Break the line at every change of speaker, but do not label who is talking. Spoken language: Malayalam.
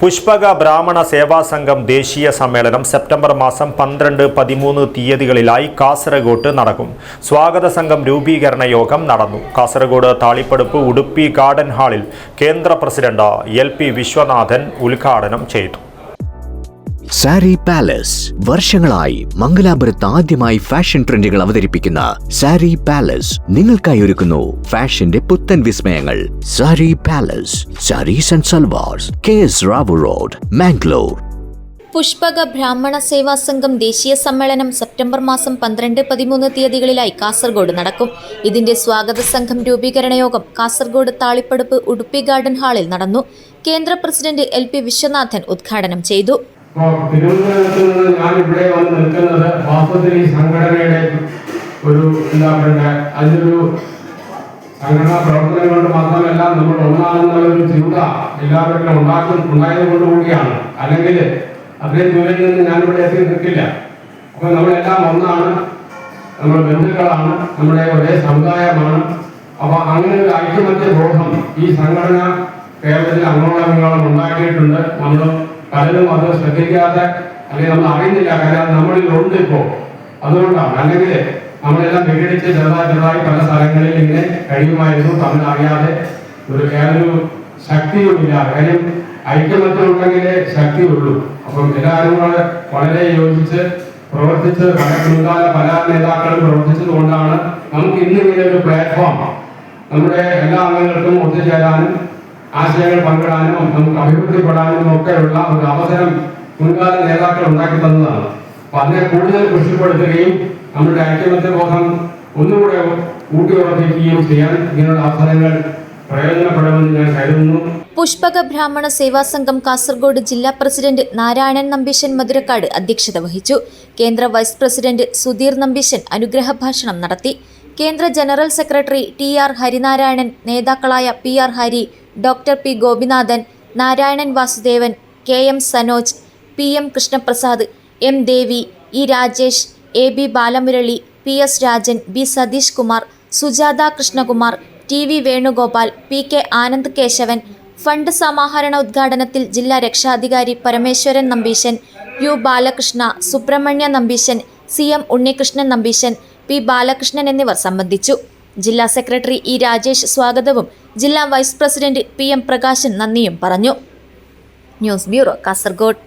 പുഷ്പക ബ്രാഹ്മണ സേവാ സംഘം ദേശീയ സമ്മേളനം സെപ്റ്റംബർ മാസം പന്ത്രണ്ട് പതിമൂന്ന് തീയതികളിലായി കാസർഗോട്ട് നടക്കും. സ്വാഗത സംഘം രൂപീകരണ യോഗം നടന്നു. കാസർഗോഡ് താളിപ്പടുപ്പ് ഉടുപ്പി ഗാർഡൻ ഹാളിൽ കേന്ദ്ര പ്രസിഡന്റ് എൽ പി വിശ്വനാഥൻ ഉദ്ഘാടനം ചെയ്തു.
സാരി പാലസ്. വർഷങ്ങളായി മംഗലാപുരത്ത് ആദ്യമായി ഫാഷൻ ട്രെൻഡുകൾ അവതരിപ്പിക്കുന്ന സാരി പാലസ് നിങ്ങൾക്കായി ഒരുക്കുന്നു ഫാഷന്റെ പുത്തൻ വിസ്മയങ്ങൾ. Sari Palace saris and salwars K S Rao Road Mangalore.
Pushpaka Brahmana Seva സംഘം ദേശീയ സമ്മേളനം സെപ്റ്റംബർ മാസം പന്ത്രണ്ട് പതിമൂന്ന് തീയതികളിലായി കാസർഗോഡ് നടക്കും. ഇതിന്റെ സ്വാഗത സംഘം രൂപീകരണ യോഗം കാസർഗോഡ് താളിപ്പടുപ്പ് ഉടുപ്പി ഗാർഡൻ ഹാളിൽ നടന്നു. കേന്ദ്ര പ്രസിഡന്റ് എൽ പി വിശ്വനാഥൻ ഉദ്ഘാടനം ചെയ്തു.
തിരുവനന്തപുരത്ത് നിന്ന് ഞാൻ ഇവിടെ വന്ന് നിൽക്കുന്നത് വാസ്തവത്തിൽ ഈ സംഘടനയുടെ ഒരു എന്താ പറയുക അതിനൊരു സംഘടനാ പ്രവർത്തനം കൊണ്ട് മാത്രമല്ല നമ്മൾ ഒന്നാകുന്ന ഒരു ചിന്ത എല്ലാവരും ഉണ്ടാക്കും ഉണ്ടായത് കൊണ്ട് കൂടിയാണ്. അല്ലെങ്കിൽ അത്രയും ദൂരം നിന്ന് ഞാനിവിടെ എത്തി നിൽക്കില്ല. അപ്പൊ നമ്മളെല്ലാം ഒന്നാണ്. നമ്മൾ ബന്ധുക്കളാണ്. നമ്മുടെ ഒരേ സമുദായമാണ്. അപ്പൊ അങ്ങനെ ഒരു ഐക്യമത്യ ബോധം ഈ സംഘടന കേരളത്തിൽ അങ്ങോളം ഉണ്ടാക്കിയിട്ടുണ്ട്. നമ്മൾ പലരും അത് ശ്രദ്ധിക്കാതെ അല്ലെങ്കിൽ നമ്മൾ അറിയുന്നില്ല കാര്യം നമ്മളിൽ ഉണ്ട് ഇപ്പോ. അതുകൊണ്ടാണ്. അല്ലെങ്കിൽ നമ്മളെല്ലാം വിഘടിച്ച് ചെറുതായി ചെറുതായി പല സ്ഥലങ്ങളിൽ ഇങ്ങനെ കഴിയുമായിരുന്നു. തമ്മിൽ അറിയാതെ ഒരു വേറൊരു ശക്തിയുമില്ല. കാര്യം ഐക്യമത്യം ഉണ്ടെങ്കിലേ ശക്തിയുള്ളൂ. അപ്പം എല്ലാവരും കൂടെ വളരെ യോജിച്ച് പ്രവർത്തിച്ച് പല മുൻകാല പല നേതാക്കളും പ്രവർത്തിച്ചത് കൊണ്ടാണ് നമുക്ക് ഇന്ന് ഇങ്ങനെ ഒരു പ്ലാറ്റ്ഫോം നമ്മുടെ എല്ലാ അംഗങ്ങൾക്കും ഒത്തുചേരാനും ആശയങ്ങൾ പങ്കിടാനും നമുക്ക് അഭിവൃദ്ധിപ്പെടാനും ഒക്കെയുള്ള ഒരു അവസരം മുൻകാല നേതാക്കൾ ഉണ്ടാക്കി തന്നതാണ്. അപ്പൊ അതിനെ കൂടുതൽ കൃഷിപ്പെടുത്തുകയും നമ്മുടെ ഐക്യമത്യ ബോധം ഒന്നുകൂടെ ഊട്ടിയുറപ്പിക്കുകയും ചെയ്യാൻ ഇങ്ങനെയുള്ള അവസരങ്ങൾ പ്രയോജനപ്പെടുമെന്ന് ഞാൻ കരുതുന്നു.
പുഷ്പക ബ്രാഹ്മണ സേവാ സംഘം കാസർഗോഡ് ജില്ലാ പ്രസിഡന്റ് നാരായണൻ നമ്പീശൻ മധുരക്കാട് അധ്യക്ഷത വഹിച്ചു. കേന്ദ്ര വൈസ് പ്രസിഡന്റ് സുധീർ നമ്പീശൻ അനുഗ്രഹ ഭാഷണം നടത്തി. കേന്ദ്ര general secretary T R Harinarayanan നേതാക്കളായ P R Hari doctor P Gopinathan Narayanan Vasudevan K M Sanoj P M Krishnaprasad M Devi E Rajesh A B Balamurali P S Rajan B Satheesh Kumar Sujatha Krishnakumar T V Venugopal P K Anand Kesavan fund സമാഹരണ ഉദ്ഘാടനത്തിൽ ജില്ലാ രക്ഷാധികാരി Parameswaran Nambeesan U Balakrishna Subrahmanya Nambeesan C M Unnikrishnan Nambeesan P Balakrishnan എന്നിവർ സംബന്ധിച്ചു. ജില്ലാ സെക്രട്ടറി ഇ രാജേഷ് സ്വാഗതവും ജില്ലാ vice president P M Prakashan നന്ദിയും പറഞ്ഞു. News bureau Kasaragod.